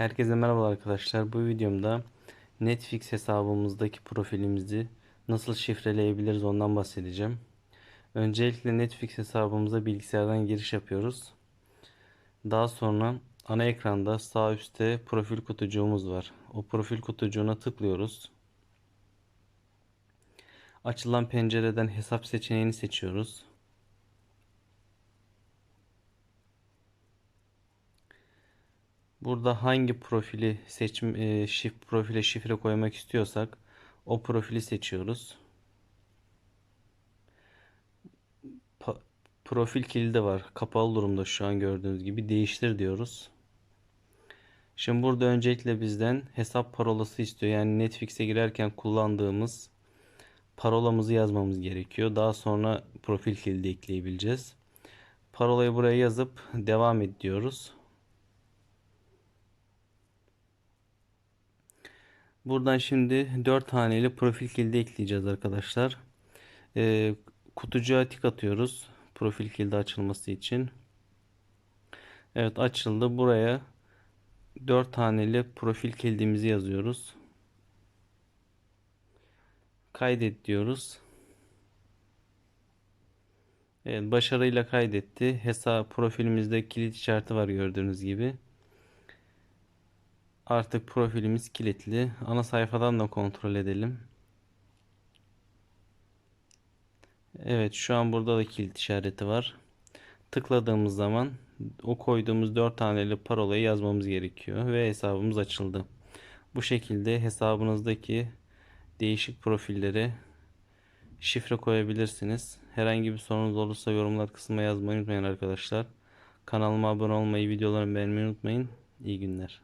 Herkese merhaba arkadaşlar. Bu videomda Netflix hesabımızdaki profilimizi nasıl şifreleyebiliriz ondan bahsedeceğim. Öncelikle Netflix hesabımıza bilgisayardan giriş yapıyoruz. Daha sonra ana ekranda sağ üstte profil kutucuğumuz var. O profil kutucuğuna tıklıyoruz. Açılan pencereden hesap seçeneğini seçiyoruz. Burada hangi profili seçim e, şif, profile şifre koymak istiyorsak o profili seçiyoruz. Pa- profil kilidi var. Kapalı durumda şu an gördüğünüz gibi. Değiştir diyoruz. Şimdi burada öncelikle bizden hesap parolası istiyor. Yani Netflix'e girerken kullandığımız parolamızı yazmamız gerekiyor. Daha sonra profil kilidi ekleyebileceğiz. Parolayı buraya yazıp devam et diyoruz. Buradan şimdi 4 haneli profil kilidi ekleyeceğiz arkadaşlar. Ee, kutucuğa tik atıyoruz. Profil kilidi açılması için. Evet açıldı. Buraya 4 haneli profil kilidimizi yazıyoruz. Kaydet diyoruz. Evet başarıyla kaydetti. Hesap profilimizde kilit işareti var gördüğünüz gibi. Artık profilimiz kilitli. Ana sayfadan da kontrol edelim. Evet şu an burada da kilit işareti var. Tıkladığımız zaman o koyduğumuz 4 taneli parolayı yazmamız gerekiyor ve hesabımız açıldı. Bu şekilde hesabınızdaki değişik profillere şifre koyabilirsiniz. Herhangi bir sorunuz olursa yorumlar kısmına yazmayı unutmayın arkadaşlar. Kanalıma abone olmayı, videolarımı beğenmeyi unutmayın. İyi günler.